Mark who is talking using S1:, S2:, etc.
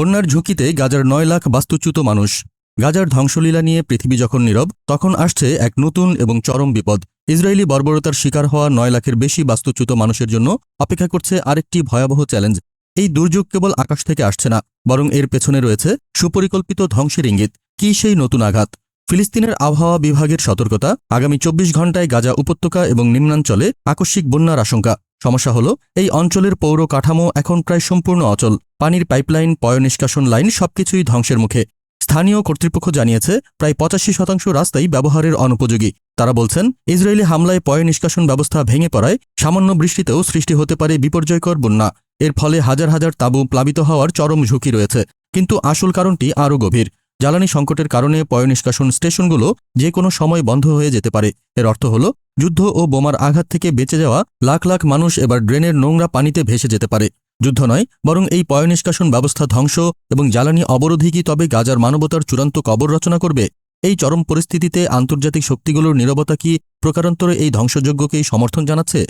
S1: বন্যার ঝুঁকিতে গাজার নয় লাখ বাস্তুচ্যুত মানুষ। গাজার ধ্বংসলীলা নিয়ে পৃথিবী যখন নীরব, তখন আসছে এক নতুন এবং চরম বিপদ। ইসরায়েলি বর্বরতার শিকার হওয়া নয় লাখের বেশি বাস্তুচ্যুত মানুষের জন্য অপেক্ষা করছে আরেকটি ভয়াবহ চ্যালেঞ্জ। এই দুর্যোগ কেবল আকাশ থেকে আসছে না, বরং এর পেছনে রয়েছে সুপরিকল্পিত ধ্বংসের ইঙ্গিত। কি সেই নতুন আঘাত? ফিলিস্তিনের আবহাওয়া বিভাগের সতর্কতা। আগামী চব্বিশ ঘণ্টায় গাজা উপত্যকা এবং নিম্নাঞ্চলে আকস্মিক বন্যার আশঙ্কা। সমস্যা হল, এই অঞ্চলের পৌর কাঠামো এখন প্রায় সম্পূর্ণ অচল। পানির পাইপলাইন, পয় নিষ্কাশন লাইন সবকিছুই ধ্বংসের মুখে। স্থানীয় কর্তৃপক্ষ জানিয়েছে, প্রায় পঁচাশি শতাংশ রাস্তাই ব্যবহারের অনুপযোগী। তারা বলছেন, ইসরায়েলি হামলায় পয় নিষ্কাশন ব্যবস্থা ভেঙে পড়ায় সামান্য বৃষ্টিতেও সৃষ্টি হতে পারে বিপর্যয়কর বন্যা। এর ফলে হাজার হাজার তাঁবু প্লাবিত হওয়ার চরম ঝুঁকি রয়েছে। কিন্তু আসল কারণটি আরও গভীর। জ্বালানি সংকটের কারণে পয় নিষ্কাশন স্টেশনগুলো যে কোনো সময় বন্ধ হয়ে যেতে পারে। এর অর্থ হল, যুদ্ধ ও বোমার আঘাত থেকে বেঁচে যাওয়া লাখ লাখ মানুষ এবার ড্রেনের নোংরা পানিতে ভেসে যেতে পারে। যুদ্ধ নয়, বরং এই পয়নিষ্কাশন ব্যবস্থা ধ্বংস এবং জ্বালানি অবরোধই কি তবে গাজার মানবতার চূড়ান্ত কবর রচনা করবে? এই চরম পরিস্থিতিতে আন্তর্জাতিক শক্তিগুলোর নিরবতা কি প্রকারান্তরে এই ধ্বংসযজ্ঞকেই সমর্থন জানাচ্ছে?